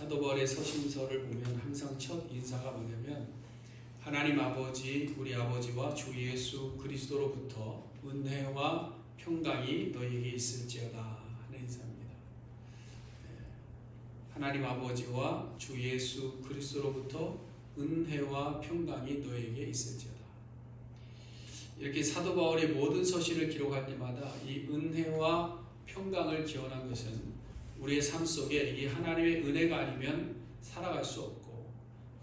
사도 바울의 서신서를 보면 항상 첫 인사가 뭐냐면 하나님 아버지 우리 아버지와 주 예수 그리스도로부터 은혜와 평강이 너에게 있을지어다 하는 인사입니다. 네. 하나님 아버지와 주 예수 그리스도로부터 은혜와 평강이 너에게 있을지어다. 이렇게 사도 바울의 모든 서신을 기록할 때마다 이 은혜와 평강을 기원한 것은 우리의 삶 속에 이 하나님의 은혜가 아니면 살아갈 수 없고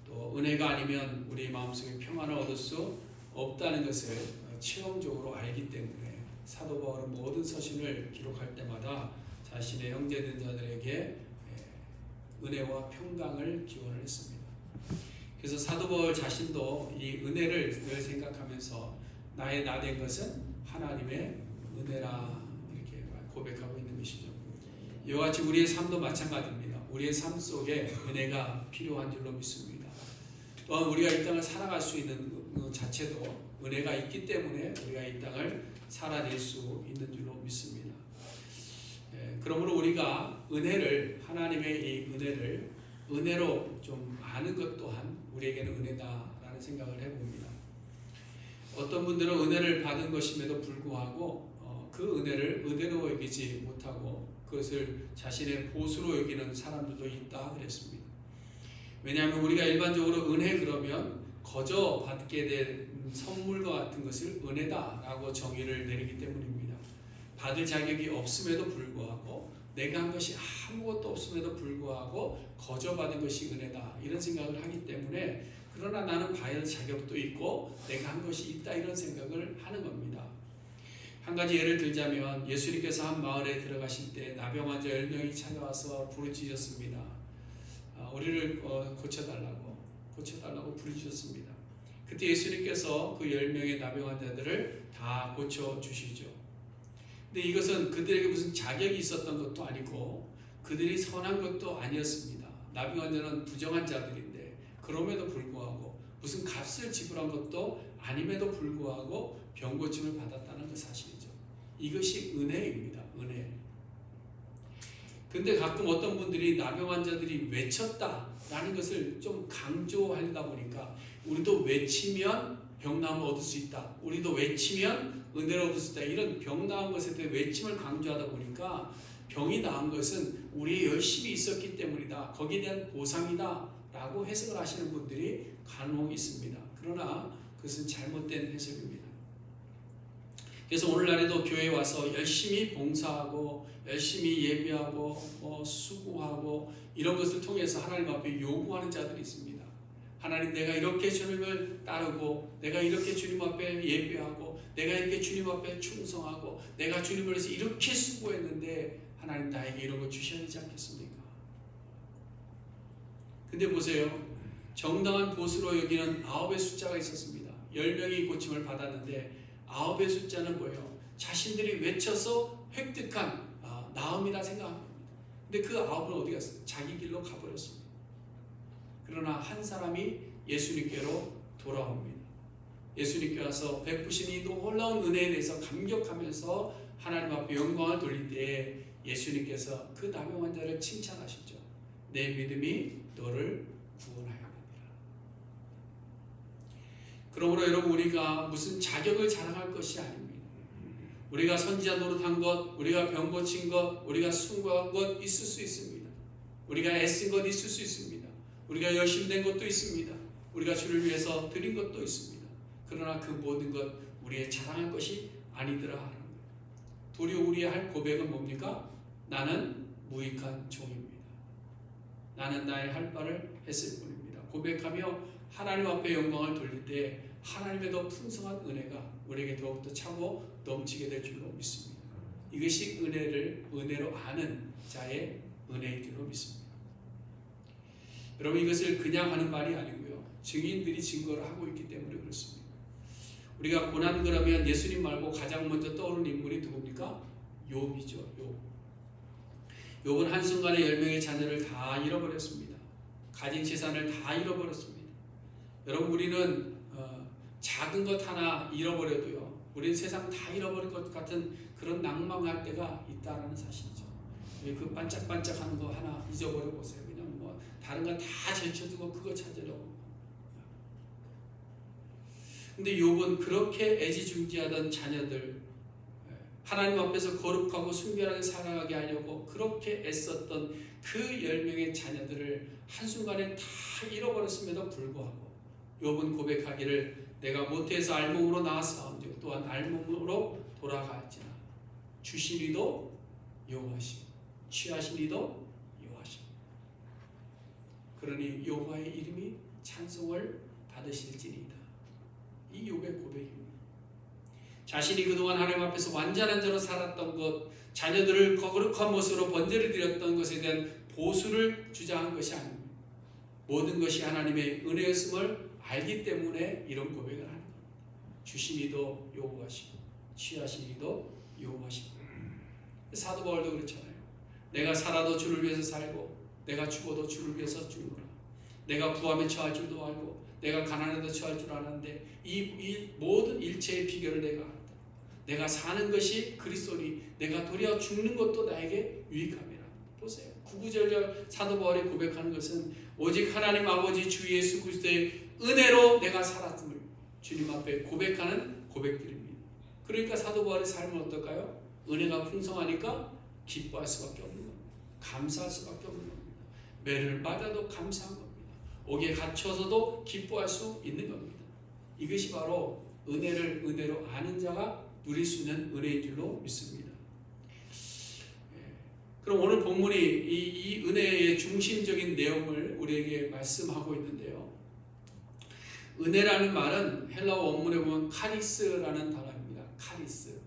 또 은혜가 아니면 우리 마음속에 평안을 얻을 수 없다는 것을 체험적으로 알기 때문에 사도 바울은 모든 서신을 기록할 때마다 자신의 형제된 자들에게 예, 은혜와 평강을 기원을 했습니다. 그래서 사도 바울 자신도 이 은혜를 늘 생각하면서 나의 나 된 것은 하나님의 은혜라 이렇게 고백하고 있는 것이죠. 이와 같이 우리의 삶도 마찬가지입니다. 우리의 삶 속에 은혜가 필요한 줄로 믿습니다. 또한 우리가 이 땅을 살아갈 수 있는 그 자체도 은혜가 있기 때문에 우리가 이 땅을 살아낼 수 있는 줄로 믿습니다. 예, 그러므로 우리가 은혜를 하나님의 이 은혜를 은혜로 좀 아는 것 또한 우리에게는 은혜다라는 생각을 해봅니다. 어떤 분들은 은혜를 받은 것임에도 불구하고 어, 그 은혜를 은혜로 여기지 못하고 그것을 자신의 보수로 여기는 사람들도 있다 그랬습니다. 왜냐하면 우리가 일반적으로 은혜 그러면 거저 받게 된 선물과 같은 것을 은혜다라고 정의를 내리기 때문입니다. 받을 자격이 없음에도 불구하고 내가 한 것이 아무것도 없음에도 불구하고 거저 받은 것이 은혜다 이런 생각을 하기 때문에 그러나 나는 받을 자격도 있고 내가 한 것이 있다 이런 생각을 하는 겁니다. 한 가지 예를 들자면 예수님께서 한 마을에 들어가실 때 나병 환자 10명이 찾아와서 부르짖었습니다. 아, 우리를 어, 고쳐달라고 고쳐달라고 부르짖었습니다. 그때 예수님께서 그 10명의 나병 환자들을 다 고쳐주시죠. 근데 이것은 그들에게 무슨 자격이 있었던 것도 아니고 그들이 선한 것도 아니었습니다. 나병 환자는 부정한 자들인데 그럼에도 불구하고 무슨 값을 지불한 것도 아님에도 불구하고 병 고침을 받았다는 그 사실 이것이 은혜입니다. 은혜. 근데 가끔 어떤 분들이 나병 환자들이 외쳤다라는 것을 좀 강조하다 보니까 우리도 외치면 병나음을 얻을 수 있다. 우리도 외치면 은혜를 얻을 수 있다. 이런 병 나은 것에 대해 외침을 강조하다 보니까 병이 나은 것은 우리 열심히 있었기 때문이다. 거기에 대한 보상이다. 라고 해석을 하시는 분들이 간혹 있습니다. 그러나 그것은 잘못된 해석입니다. 그래서 오늘날에도 교회에 와서 열심히 봉사하고 열심히 예배하고 어, 수고하고 이런 것을 통해서 하나님 앞에 요구하는 자들이 있습니다. 하나님 내가 이렇게 주님을 따르고 내가 이렇게 주님 앞에 예배하고 내가 이렇게 주님 앞에 충성하고 내가 주님을 위해서 이렇게 수고했는데 하나님 나에게 이런 거 주셔야 되지 않겠습니까? 근데 보세요. 정당한 보수로 여기는 아홉의 숫자가 있었습니다. 열 명이 고침을 받았는데 아홉의 숫자는 뭐예요? 자신들이 외쳐서 획득한 아, 나음이라 생각합니다. 근데 그 아홉은 어디 갔어요? 자기 길로 가버렸습니다. 그러나 한 사람이 예수님께로 돌아옵니다. 예수님께 와서 베푸신 이 놀라운 은혜에 대해서 감격하면서 하나님 앞에 영광을 돌릴 때 예수님께서 그 나병 환자를 칭찬하시죠. 내 믿음이 너를 구원하였느니라. 그러므로 여러분 우리가 무슨 자격을 자랑할 것이 아닙니다. 우리가 선지자 노릇한 것, 우리가 병 고친 것, 우리가 순고한 것 있을 수 있습니다. 우리가 애쓴 것 있을 수 있습니다. 우리가 열심히 낸 것도 있습니다. 우리가 주를 위해서 드린 것도 있습니다. 그러나 그 모든 것 우리의 자랑할 것이 아니더라 하는 거예요. 도리어 우리의 할 고백은 뭡니까? 나는 무익한 종입니다. 나는 나의 할 바를 했을 뿐입니다. 고백하며 하나님 앞에 영광을 돌릴 때 하나님의 더 풍성한 은혜가 우리에게 더욱더 차고 넘치게 될 줄로 믿습니다. 이것이 은혜를 은혜로 아는 자의 은혜인 줄로 믿습니다. 여러분 이것을 그냥 하는 말이 아니고요. 증인들이 증거를 하고 있기 때문에 그렇습니다. 우리가 고난 그러면 예수님 말고 가장 먼저 떠오르는 인물이 누굽니까? 욥이죠. 욥. 욥은 한순간에 열 명의 자녀를 다 잃어버렸습니다. 가진 재산을 다 잃어버렸습니다. 여러분 우리는 어, 작은 것 하나 잃어버려도요. 우리는 세상 다 잃어버릴 것 같은 그런 낭망할 때가 있다라는 사실이죠. 그 반짝반짝하는 거 하나 잊어버려 보세요. 그냥 뭐 다른 거 다 제쳐두고 그거 찾으려고. 근데 욥은 그렇게 애지중지하던 자녀들 하나님 앞에서 거룩하고 순결하게 살아가게 하려고 그렇게 애썼던 그 열 명의 자녀들을 한순간에 다 잃어버렸음에도 불구하고 욥은 고백하기를 내가 모태에서 알몸으로 나왔사온즉 또한 알몸으로 돌아갈지나 주신 이도 여호와시 취하신 이도 여호와시 그러니 여호와의 이름이 찬송을 받으실지니이다. 이 욥의 고백입니다. 자신이 그동안 하나님 앞에서 완전한 자로 살았던 것 자녀들을 거룩한 모습으로 번제를 드렸던 것에 대한 보수를 주장한 것이 아닙니다. 모든 것이 하나님의 은혜였음을 알기 때문에 이런 고백을 하는 겁니다. 주신 이도 여호와시고 취하신 이도 여호와시고 사도 바울도 그렇잖아요. 내가 살아도 주를 위해서 살고 내가 죽어도 주를 위해서 죽노라. 내가 구함에 처할 줄도 알고 내가 가난에도 처할 줄 아는데 이, 이 모든 일체의 비결을 내가 알았다. 내가 사는 것이 그리스도니 내가 도리어 죽는 것도 나에게 유익함이라. 보세요. 구구절절 사도 바울이 고백하는 것은 오직 하나님 아버지 주 예수 그리스도의 은혜로 내가 살았음을 주님 앞에 고백하는 고백들입니다. 그러니까 사도 바울의 삶은 어떨까요? 은혜가 풍성하니까 기뻐할 수밖에 없는 겁니다. 감사할 수밖에 없는 겁니다. 매를 맞아도 감사한 겁니다. 옥에 갇혀서도 기뻐할 수 있는 겁니다. 이것이 바로 은혜를 은혜로 아는 자가 누릴 수 있는 은혜인 줄로 믿습니다. 그럼 오늘 본문이 이, 이 은혜의 중심적인 내용을 우리에게 말씀하고 있는데요. 은혜라는 말은 헬라어 원문에 보면 카리스라는 단어입니다. 카리스.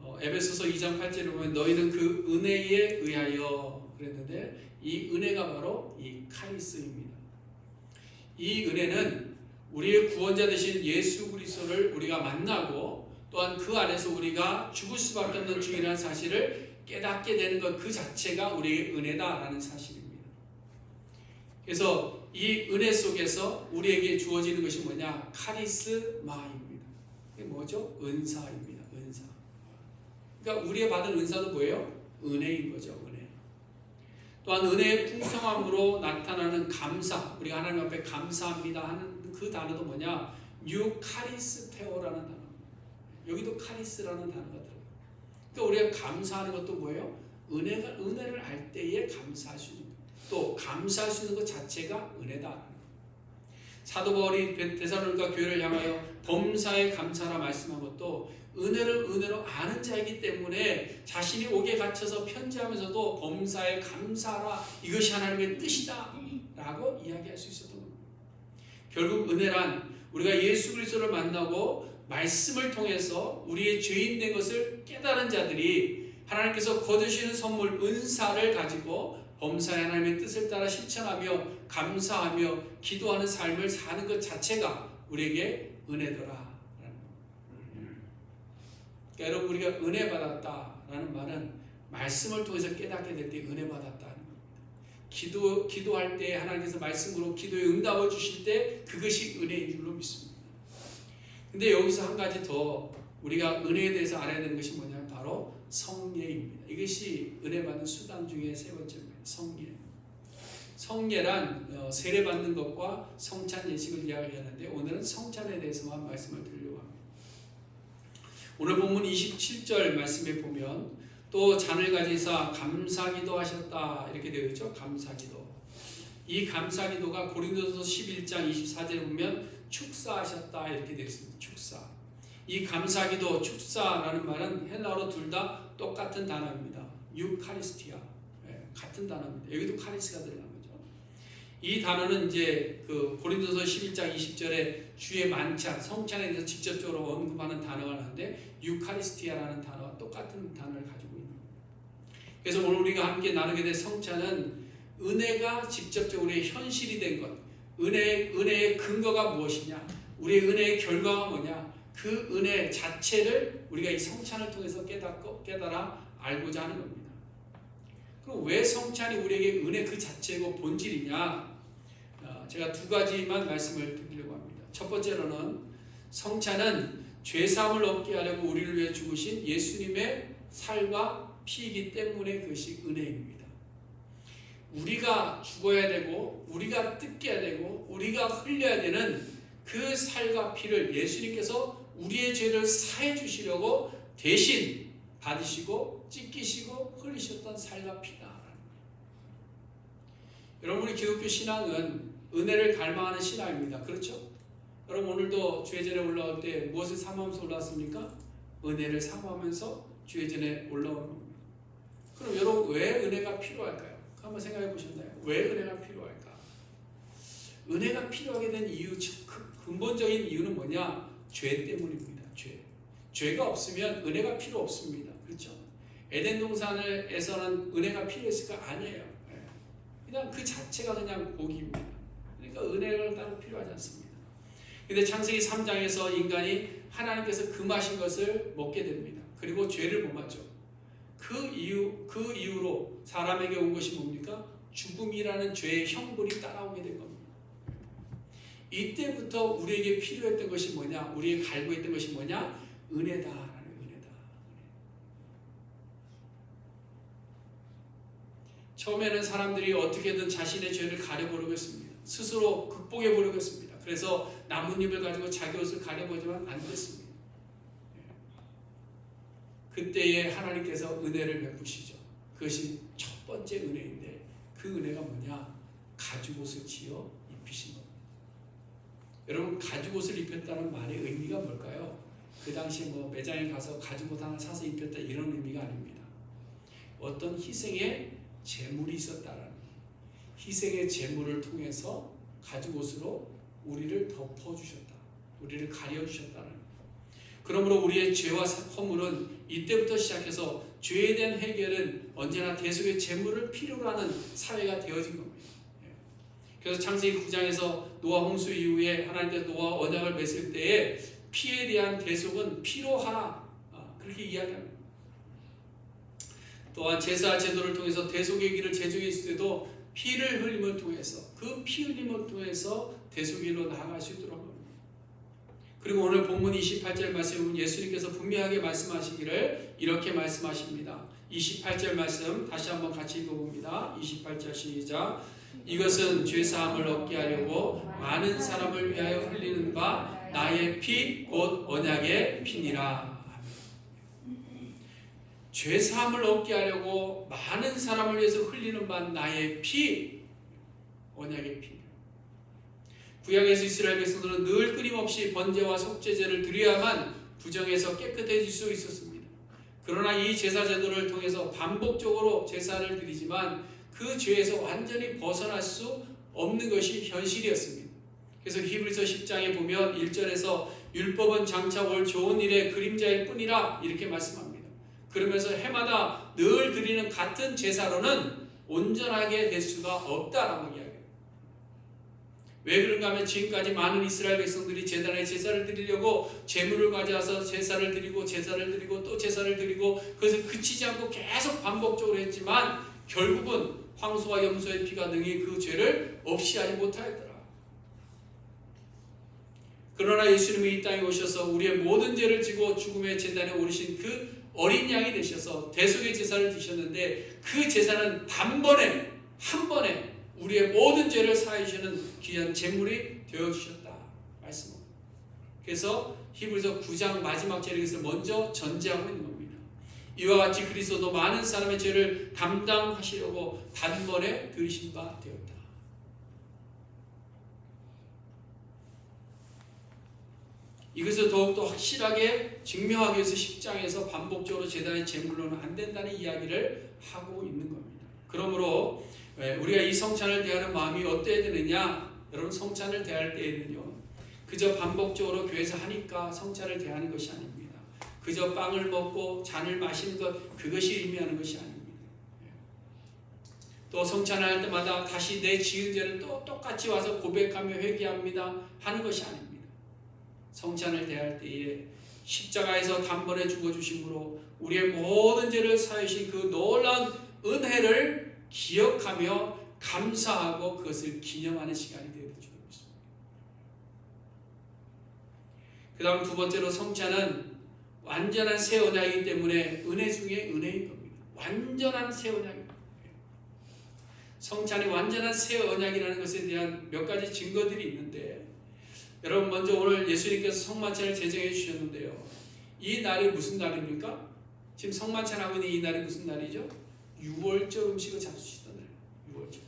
어, 에베소서 2장 8절에 보면 너희는 그 은혜에 의하여 그랬는데 이 은혜가 바로 이 카리스입니다. 이 은혜는 우리의 구원자 되신 예수 그리스도를 우리가 만나고 또한 그 안에서 우리가 죽을 수밖에 없는 중이라는 사실을 깨닫게 되는 것 그 자체가 우리의 은혜다라는 사실입니다. 그래서 이 은혜 속에서 우리에게 주어지는 것이 뭐냐? 카리스마입니다. 이게 뭐죠? 은사입니다. 은사. 그러니까 우리의 받은 은사도 뭐예요? 은혜인 거죠. 은혜. 또한 은혜의 풍성함으로 나타나는 감사. 우리가 하나님 앞에 감사합니다 하는 그 단어도 뭐냐? 유카리스테오라는 단어. 여기도 카리스라는 단어가 들어요. 그러니까 우리가 감사하는 것도 뭐예요? 은혜가 은혜를 알 때에 것. 또 감사할 수 있는 것 자체가 은혜다. 사도 바울이 데살로니가 교회를 향하여 범사에 감사라 말씀한 것도 은혜를 은혜로 아는 자이기 때문에 자신이 옥에 갇혀서 편지하면서도 범사에 감사라 이것이 하나님의 뜻이다 라고 이야기할 수 있었던 겁니다. 결국 은혜란 우리가 예수 그리스도를 만나고 말씀을 통해서 우리의 죄인 된 것을 깨달은 자들이 하나님께서 거두시는 선물 은사를 가지고 범사의 하나님의 뜻을 따라 실천하며 감사하며 기도하는 삶을 사는 것 자체가 우리에게 은혜더라. 그러니까 여러분 우리가 은혜 받았다라는 말은 말씀을 통해서 깨닫게 될 때 은혜 받았다는 겁니다. 기도 기도할 때 하나님께서 말씀으로 기도에 응답을 주실 때 그것이 은혜인 줄로 믿습니다. 근데 여기서 한 가지 더 우리가 은혜에 대해서 알아야 되는 것이 뭐냐면 바로 성례입니다. 이것이 은혜 받는 수단 중에 세 번째입니다. 성례. 성례란 어, 세례 받는 것과 성찬 예식을 이야기하는데 오늘은 성찬에 대해서만 말씀을 드리려고 합니다. 오늘 본문 27절 말씀에 보면 또 잔을 가지사 감사기도 하셨다 이렇게 되어 있죠. 감사기도. 이 감사기도가 고린도서 11장 24절에 보면 축사하셨다 이렇게 되어 있습니다. 축사. 이 감사기도 축사라는 말은 헬라어로 둘 다 똑같은 단어입니다. 유카리스티아. 네, 같은 단어입니다. 여기도 카리스가 들어간 거죠. 이 단어는 이제 그 고린도서 11장 20절에 주의 만찬, 성찬에 대해서 직접적으로 언급하는 단어가 나는데 유카리스티아라는 단어와 똑같은 단어를 가지고 있는 겁니다. 그래서 오늘 우리가 함께 나누게 될 성찬은 은혜가 직접적으로 현실이 된 것, 은혜, 은혜의 근거가 무엇이냐, 우리의 은혜의 결과가 뭐냐, 그 은혜 자체를 우리가 이 성찬을 통해서 깨닫고 깨달아 알고자 하는 겁니다. 그럼 왜 성찬이 우리에게 은혜 그 자체고 본질이냐? 어, 제가 두 가지만 말씀을 드리려고 합니다. 첫 번째로는 성찬은 죄 사함을 얻게 하려고 우리를 위해 죽으신 예수님의 살과 피이기 때문에 그것이 은혜입니다. 우리가 죽어야 되고 우리가 뜯겨야 되고 우리가 흘려야 되는 그 살과 피를 예수님께서 우리의 죄를 사해 주시려고 대신 받으시고 찢기시고 흘리셨던 살과 피다. 여러분의 기독교 신앙은 은혜를 갈망하는 신앙입니다. 그렇죠? 여러분 오늘도 주의 전에 올라올 때 무엇을 사모하면서 올라왔습니까? 은혜를 사모하면서 주의 전에 올라오는 겁니다. 그럼 여러분 왜 은혜가 필요할까요? 한번 생각해 보셨나요? 왜 은혜가 필요할까? 은혜가 필요하게 된 이유, 근본적인 이유는 뭐냐? 죄 때문입니다. 죄. 죄가 없으면 은혜가 필요 없습니다. 그렇죠? 에덴 동산에서는 은혜가 필요했을까? 아니에요. 예. 그냥 그 자체가 그냥 복입니다. 그러니까 은혜가 따로 필요하지 않습니다. 근데 창세기 3장에서 인간이 하나님께서 금하신 것을 먹게 됩니다. 그리고 죄를 범하죠. 그 이유 그 이후로 사람에게 온 것이 뭡니까? 죽음이라는 죄의 형벌이 따라오게 된 겁니다. 이때부터 우리에게 필요했던 것이 뭐냐? 우리에게 갈구했던 것이 뭐냐? 은혜다. 처음에는 사람들이 어떻게든 자신의 죄를 가려보려고 했습니다. 스스로 극복해 보려고 했습니다. 그래서 나뭇잎을 가지고 자기 옷을 가려보지만 안 됐습니다. 그때에 하나님께서 은혜를 베푸시죠. 그것이 첫 번째 은혜인데 그 은혜가 뭐냐? 가죽옷을 지어 입히신 겁니다. 여러분 가죽옷을 입혔다는 말의 의미가 뭘까요? 그 당시 뭐 매장에 가서 가죽옷 하나 사서 입혔다 이런 의미가 아닙니다. 어떤 희생의 재물이 있었다라는 희생의 재물을 통해서 가죽옷으로 우리를 덮어주셨다. 우리를 가려주셨다는 그러므로 우리의 죄와 허물은 이때부터 시작해서 죄에 대한 해결은 언제나 대속의 재물을 필요로 하는 사회가 되어진 겁니다. 예. 그래서 창세기 9장에서 노아 홍수 이후에 하나님께서 노아 언약을 맺을 때에 피에 대한 대속은 피로 하라 아, 그렇게 이야기합니다. 또한 제사 제도를 통해서 대속의 길을 제정했을 때도 피를 흘림을 통해서 그 피 흘림을 통해서 대속의 길로 나아갈 수 있도록 합니다. 그리고 오늘 본문 28절 말씀은 예수님께서 분명하게 말씀하시기를 이렇게 말씀하십니다. 28절 말씀 다시 한번 같이 읽어봅니다. 28절 시작. 이것은 죄 사함을 얻게 하려고 많은 사람을 위하여 흘리는 바 나의 피 곧 언약의 피니라. 죄 사함을 얻게 하려고 많은 사람을 위해서 흘리는 바 나의 피 언약의 피. 구약에서 이스라엘 백성들은 늘 끊임없이 번제와 속죄제를 드려야만 부정에서 깨끗해질 수 있었습니다. 그러나 이 제사 제도를 통해서 반복적으로 제사를 드리지만 그 죄에서 완전히 벗어날 수 없는 것이 현실이었습니다. 그래서 히브리서 10장에 보면 1절에서 율법은 장차 올 좋은 일의 그림자일 뿐이라 이렇게 말씀합니다. 그러면서 해마다 늘 드리는 같은 제사로는 온전하게 될 수가 없다라고 이야기합니다. 왜 그런가 하면 지금까지 많은 이스라엘 백성들이 제단에 제사를 드리려고 제물을 가져와서 제사를 드리고 제사를 드리고 또 제사를 드리고 그것을 그치지 않고 계속 반복적으로 했지만 결국은 황소와 염소의 피가 능히 그 죄를 없이 하지 못하였더라. 그러나 예수님이 이 땅에 오셔서 우리의 모든 죄를 지고 죽음의 제단에 오르신 그 어린 양이 되셔서 대속의 제사를 드셨는데 그 제사는 단번에 한 번에 우리의 모든 죄를 사해 주시는 귀한 제물이 되어 주셨다 말씀합니다. 그래서 히브리서 9장 마지막 절에 서 먼저 전제하고 있는 겁니다. 이와 같이 그리스도도 많은 사람의 죄를 담당하시려고 단번에 들으신 바 되었다. 이것을 더욱더 확실하게 증명하기 위해서 10장에서 반복적으로 재단의 제물로는 안 된다는 이야기를 하고 있는 겁니다. 그러므로 예, 우리가 이 성찬을 대하는 마음이 어때야 되느냐? 여러분 성찬을 대할 때에는요. 그저 반복적으로 교회에서 하니까 성찬을 대하는 것이 아닙니다. 그저 빵을 먹고 잔을 마시는 것 그것이 의미하는 것이 아닙니다. 예. 또 성찬할 때마다 다시 내 지은 죄를 또 똑같이 와서 고백하며 회개합니다 하는 것이 아닙니다. 성찬을 대할 때에 십자가에서 단번에 죽어주심으로 우리의 모든 죄를 사하신 그 놀라운 은혜를 기억하며 감사하고 그것을 기념하는 시간이 되어야 줄 믿습니다. 그 다음 두 번째로 성찬은 완전한 새 언약이기 때문에 은혜 중에 은혜인 겁니다. 완전한 새 언약입니다. 성찬이 완전한 새 언약이라는 것에 대한 몇 가지 증거들이 있는데 여러분 먼저 오늘 예수님께서 성만찬을 제정해 주셨는데요. 이 날이 무슨 날입니까? 지금 성만찬 하고 있는 이 날이 무슨 날이죠? 6월절 음식을 잡수시던 날. 6월절.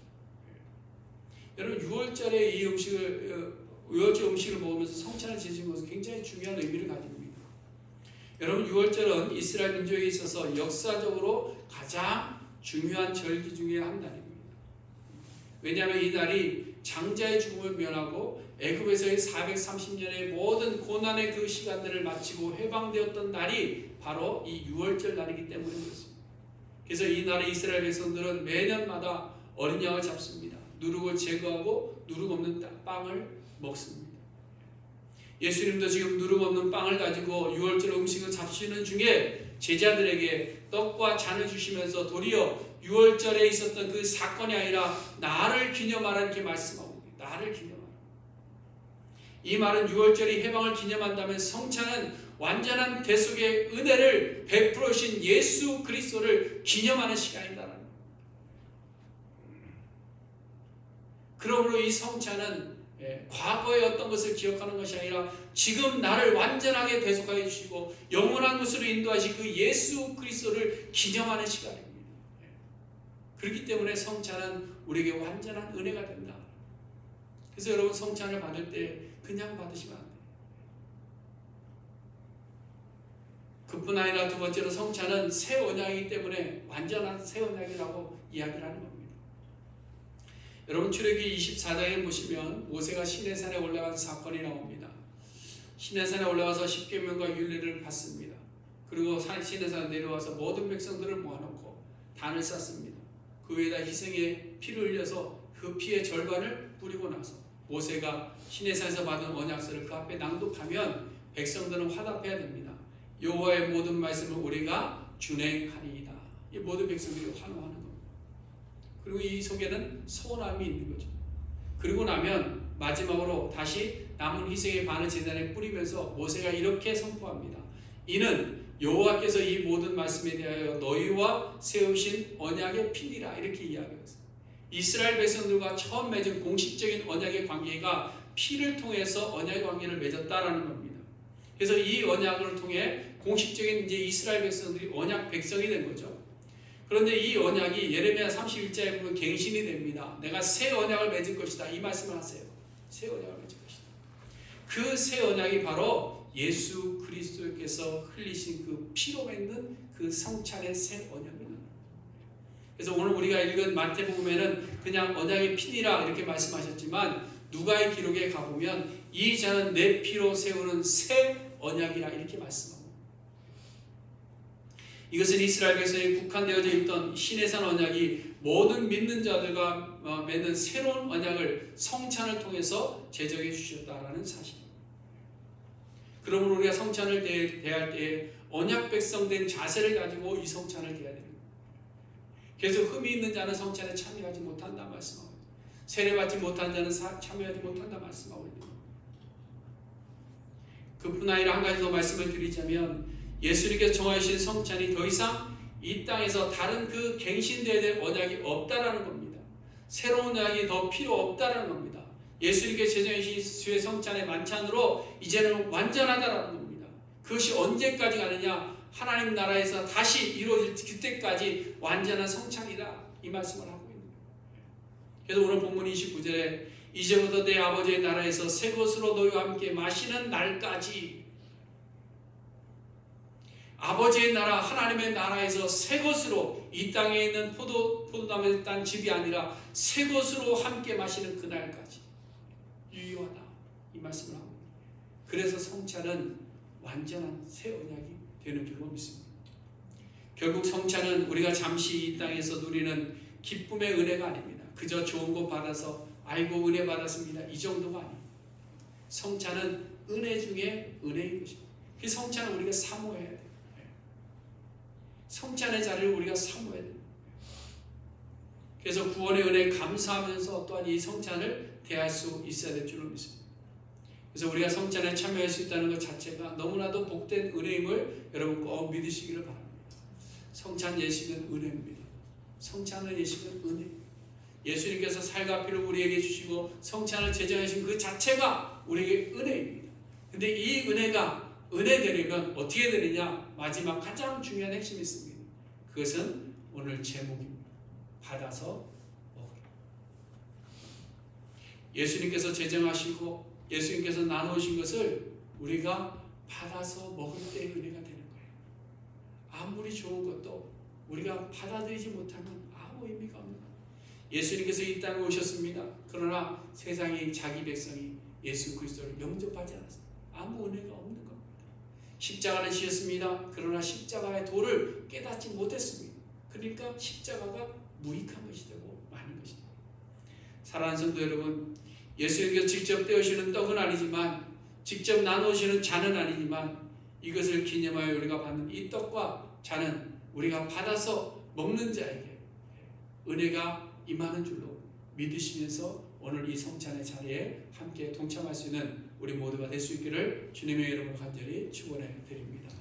여러분 6월절에 이 음식을 6월절 음식을 먹으면서 성찬을 지지는 것은 굉장히 중요한 의미를 가집니다. 여러분 6월절은 이스라엘 민족에 있어서 역사적으로 가장 중요한 절기 중에 한 날입니다. 왜냐하면 이 날이 장자의 죽음을 면하고 애굽에서의 430년의 모든 고난의 그 시간들을 마치고 해방되었던 날이 바로 이 6월절 날이기 때문에 그렇습니다. 그래서 이 날에 이스라엘 백성들은 매년마다 어린 양을 잡습니다. 누룩을 제거하고 누룩 없는 빵을 먹습니다. 예수님도 지금 누룩 없는 빵을 가지고 6월절 음식을 잡수시는 중에 제자들에게 떡과 잔을 주시면서 도리어 6월절에 있었던 그 사건이 아니라 나를 기념하라 이렇게 말씀하고. 나를 기념하라. 이 말은 6월절이 해방을 기념한다면 성찬은 완전한 대속의 은혜를 베풀어 주신 예수 그리스도를 기념하는 시간이다라는. 그러므로 이 성찬은 예, 과거의 어떤 것을 기억하는 것이 아니라 지금 나를 완전하게 대속하게 주시고 영원한 곳으로 인도하신 그 예수 그리스도를 기념하는 시간입니다. 예. 그렇기 때문에 성찬은 우리에게 완전한 은혜가 된다. 그래서 여러분 성찬을 받을 때 그냥 받으시면 안 돼요. 그뿐 아니라 두 번째로 성찬은 새 언약이기 때문에 완전한 새 언약이라고 이야기를 하는 겁니다. 여러분 출애기 24장에 보시면 모세가 시내산에 올라간 사건이 나옵니다. 시내산에 올라가서 십계명과 율례를 받습니다. 그리고 시내산에 내려와서 모든 백성들을 모아놓고 단을 쌓습니다. 그 위에다 희생의 피를 흘려서 그 피의 절반을 뿌리고 나서 모세가 시내산에서 받은 언약서를 그 앞에 낭독하면 백성들은 화답해야 됩니다. 여호와의 모든 말씀을 우리가 준행하리이다. 이 모든 백성들이 환호하는 겁니다. 그리고 이 속에는 서운함이 있는 거죠. 그리고 나면 마지막으로 다시 남은 희생의 반을 제단에 뿌리면서 모세가 이렇게 선포합니다. 이는 여호와께서 이 모든 말씀에 대하여 너희와 세우신 언약의 피니라 이렇게 이야기했어요. 이스라엘 백성들과 처음 맺은 공식적인 언약의 관계가 피를 통해서 언약의 관계를 맺었다라는 겁니다. 그래서 이 언약을 통해 공식적인 이제 이스라엘 백성들이 언약 백성이 된 거죠. 그런데 이 언약이 예레미야 31장에 보면 갱신이 됩니다. 내가 새 언약을 맺을 것이다. 이 말씀을 하세요. 새 언약을 맺을 것이다. 그 새 언약이 바로 예수 그리스도께서 흘리신 그 피로 맺는 그 성찬의 새 언약입니다. 그래서 오늘 우리가 읽은 마태복음에는 그냥 언약의 피니라 이렇게 말씀하셨지만 누가의 기록에 가보면 이 자는 내 피로 세우는 새 언약이라 이렇게 말씀합니다. 이것은 이스라엘 백성에 국한되어져 있던 신해산 언약이 모든 믿는 자들과 어, 맺는 새로운 언약을 성찬을 통해서 제정해 주셨다라는 사실입니다. 그러므로 우리가 성찬을 대할 때 언약 백성된 자세를 가지고 이 성찬을 대해야 됩니다. 그래서 흠이 있는 자는 성찬에 참여하지 못한다 말씀하고 세례받지 못한 자는 참여하지 못한다 말씀하고 있습니다. 그뿐 아니라 한 가지 더 말씀을 드리자면 예수님께서 정하신 성찬이 더 이상 이 땅에서 다른 그 갱신되어야 될 언약이 없다라는 겁니다. 새로운 언약이 더 필요 없다라는 겁니다. 예수님께서 제정하신 주의 성찬의 만찬으로 이제는 완전하다라는 겁니다. 그것이 언제까지 가느냐? 하나님 나라에서 다시 이루어질 그때까지 완전한 성찬이다. 이 말씀을 하고 있는 거예요. 그래서 오늘 본문 29절에 이제부터 내 아버지의 나라에서 새 것으로 너희와 함께 마시는 날까지 아버지의 나라 하나님의 나라에서 새 것으로 이 땅에 있는 포도 포도나무에 딴 집이 아니라 새 것으로 함께 마시는 그 날까지 유효하다 이 말씀을 하고 그래서 성찬은 완전한 새 언약이 되는 줄로 믿습니다. 결국 성찬은 우리가 잠시 이 땅에서 누리는 기쁨의 은혜가 아닙니다. 그저 좋은 것 받아서 아이고 은혜 받았습니다. 이 정도가 아닙니다. 성찬은 은혜 중에 은혜인 것입니다. 그 성찬은 우리가 사모해야 돼요. 성찬의 자리를 우리가 사모해야 됩니다. 그래서 구원의 은혜 감사하면서 또한 이 성찬을 대할 수 있어야 될 줄로 믿습니다. 그래서 우리가 성찬에 참여할 수 있다는 것 자체가 너무나도 복된 은혜임을 여러분 꼭 믿으시기를 바랍니다. 성찬 예식은 은혜입니다. 성찬의 예식은 은혜. 예수님께서 살과 피를 우리에게 주시고 성찬을 제정하신 그 자체가 우리에게 은혜입니다. 근데 이 은혜가 은혜 되려면 어떻게 되느냐? 마지막 가장 중요한 핵심이 있습니다. 그것은 오늘 제목입니다. 받아서 먹으라. 예수님께서 제정하시고 예수님께서 나누신 것을 우리가 받아서 먹을 때 은혜가 되는 거예요. 아무리 좋은 것도 우리가 받아들이지 못하면 아무 의미가 없는 거예요. 예수님께서 이 땅에 오셨습니다. 그러나 세상이 자기 백성이 예수 그리스도를 영접하지 않았습니다. 아무 은혜가 없는 겁니다. 십자가는 지었습니다. 그러나 십자가의 도를 깨닫지 못했습니다. 그러니까 십자가가 무익한 것이 되고 많은 것이 됩니다. 사랑하는 성도 여러분, 예수님께서 직접 떼어시는 떡은 아니지만 직접 나누시는 잔은 아니지만 이것을 기념하여 우리가 받는 이 떡과 잔은 우리가 받아서 먹는 자에게 은혜가 임하는 줄로 믿으시면서 오늘 이 성찬의 자리에 함께 동참할 수 있는 우리 모두가 될 수 있기를 주님의 이름으로 간절히 축원해 드립니다.